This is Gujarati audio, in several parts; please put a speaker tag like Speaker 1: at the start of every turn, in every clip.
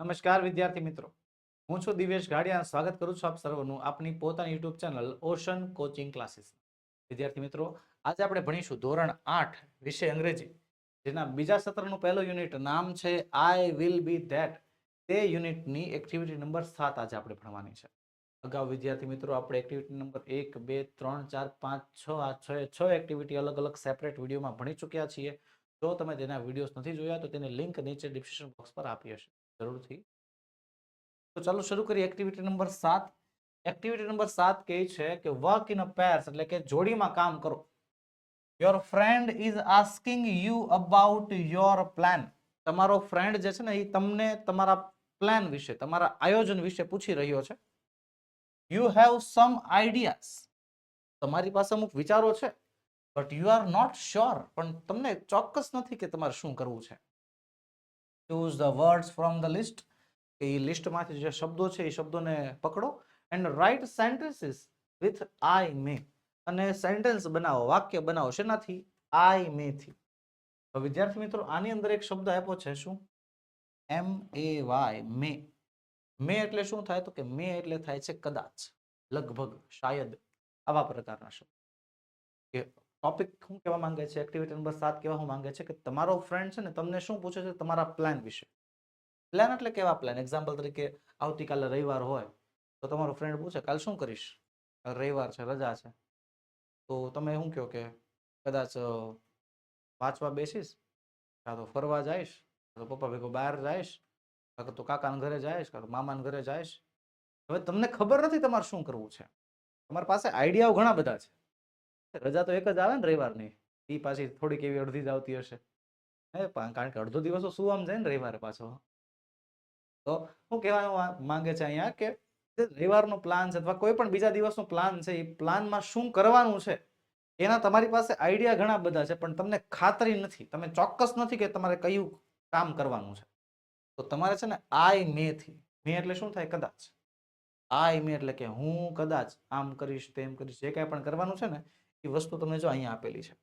Speaker 1: નમસ્કાર, વિદ્યાર્થી મિત્રો. હું છું દિવેશ ગાડિયા. સ્વાગત કરું છું આપ સર્વનું આપની પોતાની YouTube channel ocean coaching classes. વિદ્યાર્થી મિત્રો, આજે આપણે ભણીશું ધોરણ આઠ વિષય અંગ્રેજી, જેના બીજા સત્રનું પહેલું યુનિટ નામ છે આઈ વિલ બી ધેટ તે યુનિટની એક્ટિવિટી નંબર સાત આજે આપણે ભણવાની છે. અગાઉ વિદ્યાર્થી મિત્રો, આપણે એક્ટિવિટી નંબર એક, બે, ત્રણ, ચાર, પાંચ, છ, આ છ છ એક્ટિવિટી અલગ અલગ સેપરેટ વિડીયોમાં ભણી ચૂક્યા છીએ. જો તમે તેના વિડીયોઝ નથી જોયા, તો તેની લિંક નીચે ડિસ્ક્રિપ્શન બોક્સ પર આપી હશે. જરૂરથી. તો ચાલો શરૂ કરીએ એક્ટિવિટી નંબર સાત. એક્ટિવિટી નંબર સાત કહે છે કે વર્ક ઇન અ પેર્સ એટલે કે જોડીમાં કામ કરો. Your friend is asking you about your plan તમારો ફ્રેન્ડ જે છે ને એ તમને તમારા પ્લાન વિશે, તમારા આયોજન વિશે પૂછી રહ્યો છે. યુ હેવ સમ આઈડિયાઝ તમારી પાસે અમુક વિચારો છે but you are not sure પણ તમને ચોક્કસ નથી કે તમારે શું કરવું છે. Choose the words from the list એ લિસ્ટમાંથી જે શબ્દો છે, એ શબ્દોને પકડો. And write sentences with I may અને સેન્ટેન્સ બનાવો, વાક્ય બનાવો, શેનાથી? આઈ મે થી. તો વિદ્યાર્થી મિત્રો, આની અંદર એક શબ્દ આપ્યો છે, શું? એમ એ વાય મે મે એટલે શું થાય તો કે મે એટલે થાય છે કદાચ, લગભગ, શાયદ, આવા પ્રકારના શબ્દ. કે ટોપિક શું કહેવા માંગે છે એક્ટિવિટી નંબર સાત કહેવા માંગે છે કે તમારો ફ્રેન્ડ છે ને તમને શું પૂછે છે તમારા પ્લાન વિશે? પ્લાન એટલે કેવા પ્લાન એક્ઝામ્પલ તરીકે આવતીકાલે રવિવાર હોય તો તમારો ફ્રેન્ડ પૂછે, કાલ શું કરીશ? રવિવાર છે, રજા છે. તો તમે શું કહો કે, કદાચ વાંચવા બેસીશ, કાં તો ફરવા જઈશ તો પપ્પા ભેગો બહાર જઈશ, કાં તો કાકાના ઘરે જઈશ, કાં તો મામાના ઘરે જઈશ. હવે તમને ખબર નથી તમારે શું કરવું છે. તમારી પાસે આઈડિયાઓ ઘણા બધા છે. રજા તો એક જ આવે ને રવિવારની. એ પાછી થોડીક એવી અડધી જ આવતી હશે. હે કારણ કે અડધો દિવસ શું આમ જાય ને રવિવારે પાછો? તો હું કહેવાનું માંગે છે અહીંયા કે રવિવારનો પ્લાન છે અથવા કોઈ પણ બીજા દિવસનો પ્લાન છે એ પ્લાનમાં શું કરવાનું છે, એના તમારી પાસે આઈડિયા ઘણા બધા છે, પણ તમને ખાતરી નથી. તમે ચોક્કસ નથી કે તમારે કયું કામ કરવાનું છે. તો તમારે છે ને આઈ મે થી મે એટલે શું થાય? કદાચ. આઈ મે એટલે કે હું કદાચ આમ કરીશ, તેમ કરીશ, જે કાંઈ પણ કરવાનું છે ને એ વસ્તુ તમને જો અહીંયા આપેલી છે.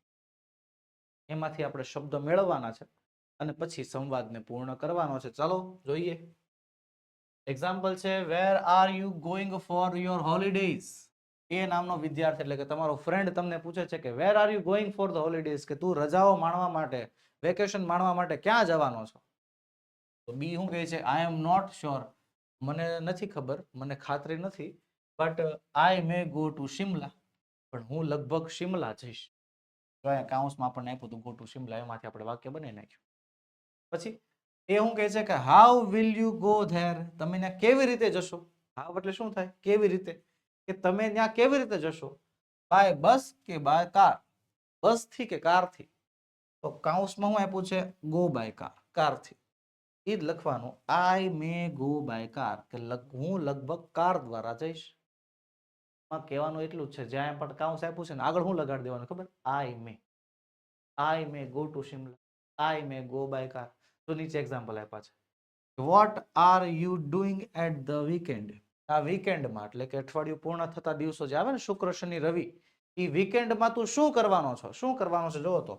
Speaker 1: એમાંથી આપણે શબ્દ મેળવવાના છે અને પછી સંવાદને પૂર્ણ કરવાનો છે. ચાલો જોઈએ. એક્ઝામ્પલ છે where are you going for your holidays એ નામનો વિદ્યાર્થી, એટલે કે તમારો ફ્રેન્ડ તમને પૂછે છે કે where are you going for the holidays કે, તું રજાઓ માણવા માટે વેકેશન માણવા માટે ક્યાં જવાનો છો? તો બી શું કહે છે આઈ એમ નોટ શ્યોર મને નથી ખબર, મને ખાતરી નથી but I may go to Shimla પણ હું લગભગ શિમલા જઈશ. તો અહીંયા કાઉન્સમાં આપણને આપ્યું હતું ગો શિમલા, એમાંથી આપણે વાક્ય બનાવી નાખ્યું. પછી એ હું કહે છે કે how will you go there તમે ત્યાં કેવી રીતે જશો? હાવ એટલે શું થાય? કેવી રીતે? કે તમે ત્યાં કેવી રીતે જશો? બાય બસ કે બાય કાર બસથી કે કારથી તો કાઉન્સમાં હું આપ્યું છે? ગો બાય કાર કારથી એ જ લખવાનું I may go by car કે હું લગભગ કાર દ્વારા જઈશ. માં કહેવાનું એટલું જ છે, જ્યાં પણ કાઉન્સ આપ્યું છે ને, આગળ હું લગાડી દેવાનું? ખબર? I may I may, go to Shimla, I may, go by car તો નીચે એક્ઝામ્પલ આપ્યા છે. What are you doing at the weekend આ વીકેન્ડમાં એટલે કે અઠવાડિયું પૂર્ણ થતા દિવસો જે આવે ને, શુક્ર, શનિ, રવિ એ વીકેન્ડમાં તું શું કરવાનો છો? શું કરવાનો છે? જોવો તો.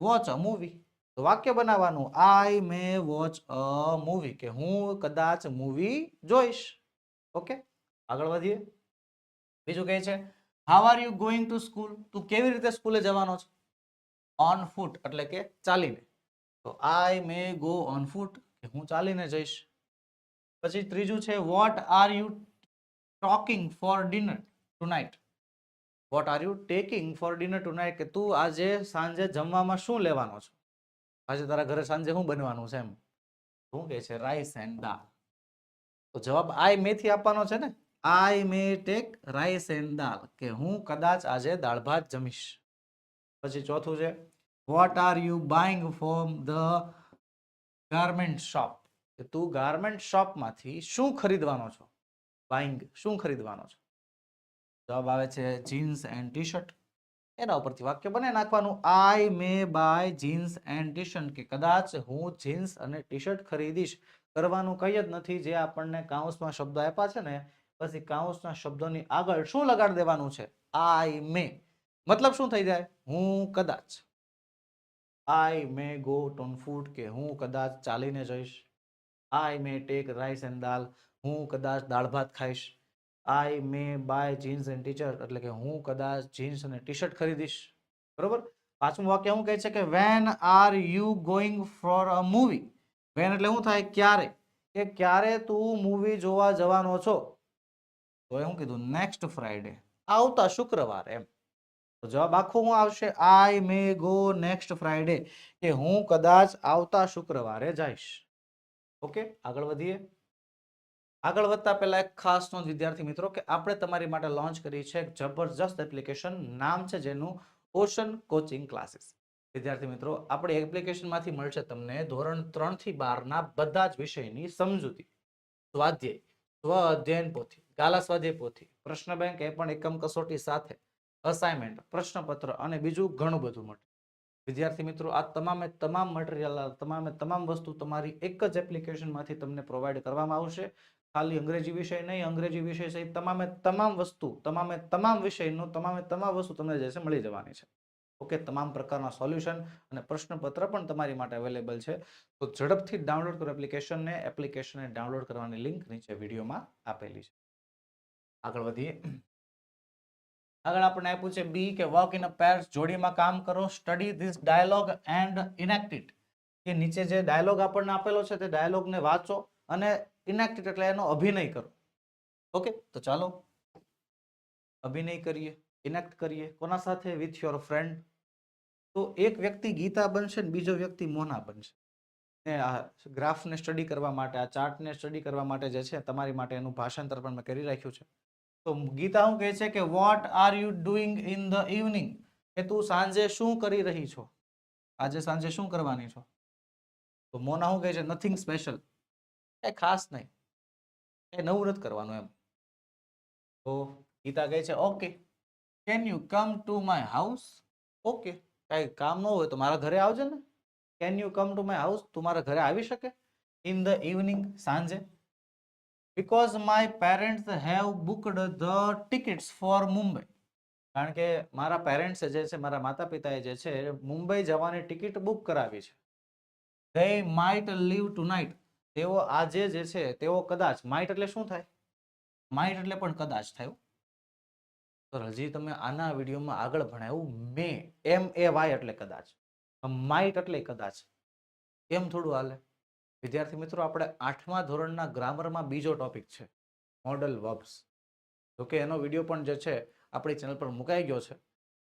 Speaker 1: વોચ અ મૂવી તો વાક્ય બનાવવાનું આઈ મે વોચ અ મૂવી કે હું કદાચ મૂવી જોઈશ. ઓકે? આગળ વધીએ. બીજું કહે છે how are you going to school તું કેવી રીતે સ્કૂલે જવાનો છે? ઓન ફૂટ એટલે કે ચાલીને. તો આઈ મે ગો ઓન ફૂટ કે હું ચાલીને જઈશ. પછી ત્રીજું છે what are you talking for dinner tonight what are you taking for dinner tonight કે તું આજે સાંજે જમવામાં શું લેવાનો છો? આજે તારા ઘરે સાંજે શું બનવાનું છે એમ. શું કહે છે? રાઈસ એન્ડ દાળ તો જવાબ આઈ મેથી આપવાનો છે ને? I may take rice and dal કે હું કદાચ આજે દાળ ભાત જમીશ. પછી ચોથું છે what are you buying from the garment shop કે તું ગાર્મેન્ટ શોપમાંથી શું ખરીદવાનો છો? બાઇંગ શું ખરીદવાનો છો? જવાબ આવે છે જીન્સ એન્ડ ટી શર્ટ એના ઉપરથી વાક્ય બને નાખવાનું. I may buy jeans and T shirt કે કદાચ હું જીન્સ અને ટી શર્ટ ખરીદીશ. કરવાનું કંઈ જ નથી જે આપણને કાઉન્સમાં શબ્દો આપ્યા છે ને પછી કાઉન્સના શબ્દોની આગળ શું લગાડ દેવાનું છે? આઈ મે મતલબ શું થઈ જાય? હું કદાચ. આઈ મે ગો ટોન ફૂટ કે હું કદાચ ચાલીને જઈશ. I may take rice and dal હું કદાચ દાળ ભાત ખાઈશ. I may buy jeans and T એટલે કે હું કદાચ જીન્સ અને ટી શર્ટ ખરીદીશ. બરોબર? પાંચમું વાક્ય શું કહે છે કે when are you going for a movie when એટલે શું થાય? ક્યારે? કે ક્યારે તું મૂવી જોવા જવાનો છો? તો એ શું કીધું નેક્સ્ટ ફ્રાઈડે આવતા શુક્રવારે એમ. તો જવાબ આખો હું આવશે I may go next Friday કે હું કદાચ આવતા શુક્રવારે જઈશ. ઓકે, આગળ વધીએ. આગળ વધતા પહેલા એક ખાસ નોંધ, વિદ્યાર્થી મિત્રો, કે આપણે તમારી માટે લોન્ચ કરી છે એક જબરજસ્ત એપ્લિકેશન નામ છે જેનું ઓશન કોચિંગ ક્લાસીસ વિદ્યાર્થી મિત્રો, આપણી એપ્લિકેશનમાંથી મળશે તમને ધોરણ ત્રણથી બારના બધા જ વિષયની સમજૂતી. સ્વાધ્યાય સ્વ અધ્યયન પોથી. ગાલા સ્વાધ્યાય પોથી. પ્રશ્ન બેંક એ પણ એકમ કસોટી સાથે અસાઇનમેન્ટ પ્રશ્નપત્ર અને બીજું ઘણું બધું મળે વિદ્યાર્થી મિત્રો, આ તમામે તમામ મટીરિયલ તમામે તમામ વસ્તુ તમારી એક જ એપ્લિકેશનમાંથી તમને પ્રોવાઈડ કરવામાં આવશે. ખાલી અંગ્રેજી વિષય નહીં, અંગ્રેજી વિષય સહિત તમામે તમામ વસ્તુ, તમામે તમામ વિષયનું, તમામે તમામ વસ્તુ તમને જે છે મળી જવાની છે. ઓકે, તમામ પ્રકારના સોલ્યુશન અને પ્રશ્નપત્ર પણ તમારી માટે અવેલેબલ છે. તો ઝડપથી ડાઉનલોડ કરો એપ્લિકેશનને એપ્લિકેશનને ડાઉનલોડ કરવાની લિંક નીચે વિડીયોમાં આપેલી છે. આગળ વધીએ. આગળ આપણને આપ્યું છે બી કે વર્ક ઇન અ પેર્સ જોડીમાં કામ કરો study this dialogue and enact it કે નીચે જે ડાયલોગ આપણને આપેલો છે તે ડાયલોગને વાંચો અને ઇનેક્ટ એટલે એનો અભિનય કરો. ઓકે, તો ચાલો. અભિનય કરીએ ઇનેક્ટ કરીએ. કોના સાથે? વિથ યોર ફ્રેન્ડ તો એક વ્યક્તિ ગીતા બનશે ને બીજો વ્યક્તિ મોના બનશે. ને આ ગ્રાફને સ્ટડી કરવા માટે, આ ચાર્ટને સ્ટડી કરવા માટે જે છે, તમારી માટે એનું ભાષાંતર પણ મેં કરી રાખ્યું છે. તો ગીતા શું કહે છે કે what are you doing in the evening કે, તું સાંજે શું કરી રહી છો? આજે સાંજે શું કરવાની છો? તો મોના શું કહે છે? નથિંગ સ્પેશિયલ એ ખાસ નહીં. એ નવું નથી કરવાનું એમ. તો ગીતા કહે છે okay can you come to my house okay કાંઈ કામ ન હોય તો મારા ઘરે આવજે ને. Can you come to my house તું મારા ઘરે આવી શકે. ઇન ધ ઇવનિંગ સાંજે. Because my parents have booked the tickets for Mumbai કારણ કે મારા પેરેન્ટ્સે જે છે, મારા માતા પિતાએ જે છે મુંબઈ જવાની ટિકિટ બુક કરાવી છે. They might leave tonight તેઓ આજે જે છે, તેઓ કદાચ માઇટ એટલે શું થાય? માઇટ એટલે પણ કદાચ થયું. તો હજી તમે આના વિડીયોમાં આગળ ભણાવ્યું મે એમ એ વાય એટલે કદાચ. માઇટ એટલે કદાચ. એમ થોડું હાલે. વિદ્યાર્થી મિત્રો, આપણે આઠમા ધોરણના ગ્રામરમાં બીજો ટોપિક છે, મોડલ વર્બ્સ. જોકે એનો વીડિયો પણ જે છે, આપણી ચેનલ પર મુકાઈ ગયો છે.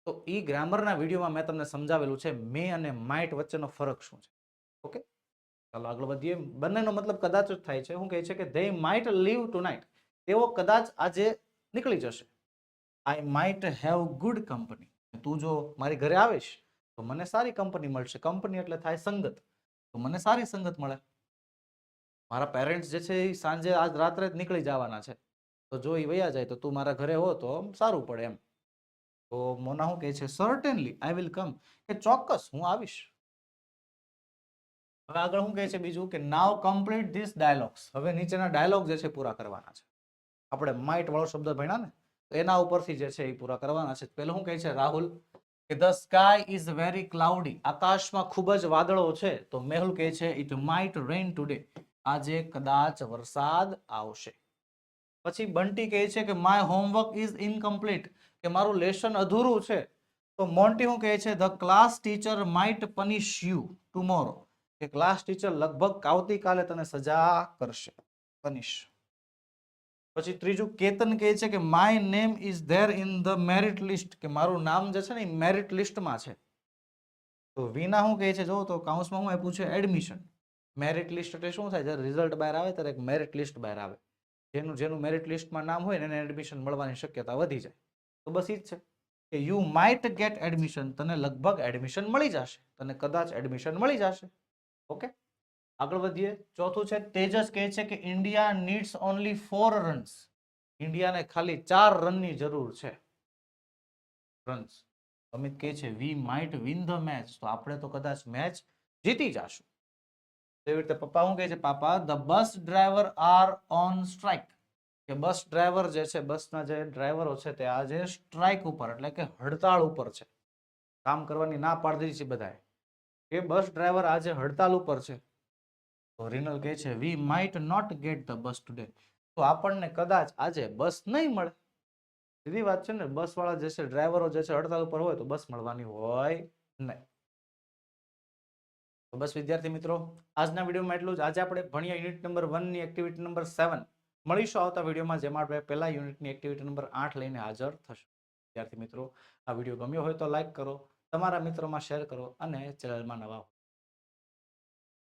Speaker 1: તો એ ગ્રામરના વિડીયોમાં મેં તમને સમજાવેલું છે, મે અને માઇટ વચ્ચેનો ફરક શું છે. ઓકે? ચાલો આગળ વધીએ. બંનેનો મતલબ કદાચ જ થાય છે. હું કહે છે કે they might leave tonight તેઓ કદાચ આજે નીકળી જશે. I might have good company તું જો મારી ઘરે આવીશ, તો મને સારી કંપની મળશે. કંપની એટલે થાય સંગત. તો મને સારી સંગત મળે. મારા પેરેન્ટ્સ જે છે એ સાંજે આજ રાત્રે જ નીકળી જવાના છે. તો જો એ વયા જાય તો તું મારા ઘરે હો તો સારું પડે એમ. તો મોના શું કહે છે સર્ટેનલી આઈ વિલ કમ કે ચોક્કસ, હું આવીશ. હવે આગળ શું કહે છે બીજું કે નાવ કમ્પ્લીટ ધીસ ડાયલોગ્સ હવે નીચેના ડાયલોગ જે છે પૂરા કરવાના છે. આપણે માઇટ વાળો શબ્દ ભણ્યા ને એના ઉપરથી જે છે એ પૂરા કરવાના છે. પેલું શું કહે છે રાહુલ? કે the sky is very cloudy આકાશમાં ખૂબ જ વાદળો છે. તો મેહુલ કહે છે ઇટ માઇટ રેન ટુડે આજે કદાચ વરસાદ આવશે. પછી બંટી કહે છે કે માય હોમવર્ક ઇઝ ઇનકમ્પ્લીટ કે મારું લેસન અધૂરું છે. તો મોન્ટી હું કહે છે? The class teacher might punish you tomorrow કે ક્લાસ ટીચર લગભગ આવતીકાલે તને સજા કરશે. પનિશ પછી ત્રીજું કેતન કહે છે કે my name is there in the merit list કે મારું નામ જે છે ને મેરિટ લિસ્ટમાં છે. તો વિના હું કહે છે? જો, તો કાઉન્સમાં હું આપ્યું છે એડમિશન મેરિટ લિસ્ટ એટલે શું થાય? જ્યારે રિઝલ્ટ બહાર આવે ત્યારે એક મેરિટ લિસ્ટ બહાર આવે. જેનું જેનું મેરિટ લિસ્ટમાં નામ હોય ને એને એડમિશન મળવાની શક્યતા વધી જાય. તો બસ એ જ છે કે યુ માઇટ ગેટ એડમિશન તને લગભગ એડમિશન મળી જશે. તને કદાચ એડમિશન મળી જશે. ઓકે આગળ વધીએ. ચોથું છે, તેજસ કહે છે કે India needs only four runs ઇન્ડિયાને ખાલી ચાર રનની જરૂર છે. રન્સ અમિત કહે છે we might win the match તો આપણે તો કદાચ મેચ જીતી જાશું. તેવી રીતે પપ્પા શું કહે છે? પાપા the bus driver are on strike કે બસ ડ્રાઈવર જે છે બસના જે ડ્રાઈવરો છે, તે આજે સ્ટ્રાઇક ઉપર, એટલે કે હડતાળ ઉપર છે. કામ કરવાની ના પાડી છે બધાએ. એ બસ ડ્રાઈવર આજે હડતાળ ઉપર છે. તો રિનલ કહે છે we might not get the bus today તો આપણને કદાચ આજે બસ નહીં મળે. સીધી વાત છે ને બસ વાળા જે છે ડ્રાઈવરો જે છે હડતાલ ઉપર હોય તો બસ મળવાની હોય નહીં. તો બસ વિદ્યાર્થી મિત્રો, આજના વિડીયોમાં એટલું જ. આજે આપણે ભણ્યા યુનિટ નંબર વનની એક્ટિવિટી નંબર સેવન મળીશું આવતા વિડીયોમાં, જેમાં આપણે પહેલા યુનિટની એક્ટિવિટી નંબર આઠ લઈને હાજર થશું. વિદ્યાર્થી મિત્રો, આ વીડિયો ગમ્યો હોય તો લાઈક કરો, તમારા મિત્રોમાં શેર કરો અને ચેનલમાં નવા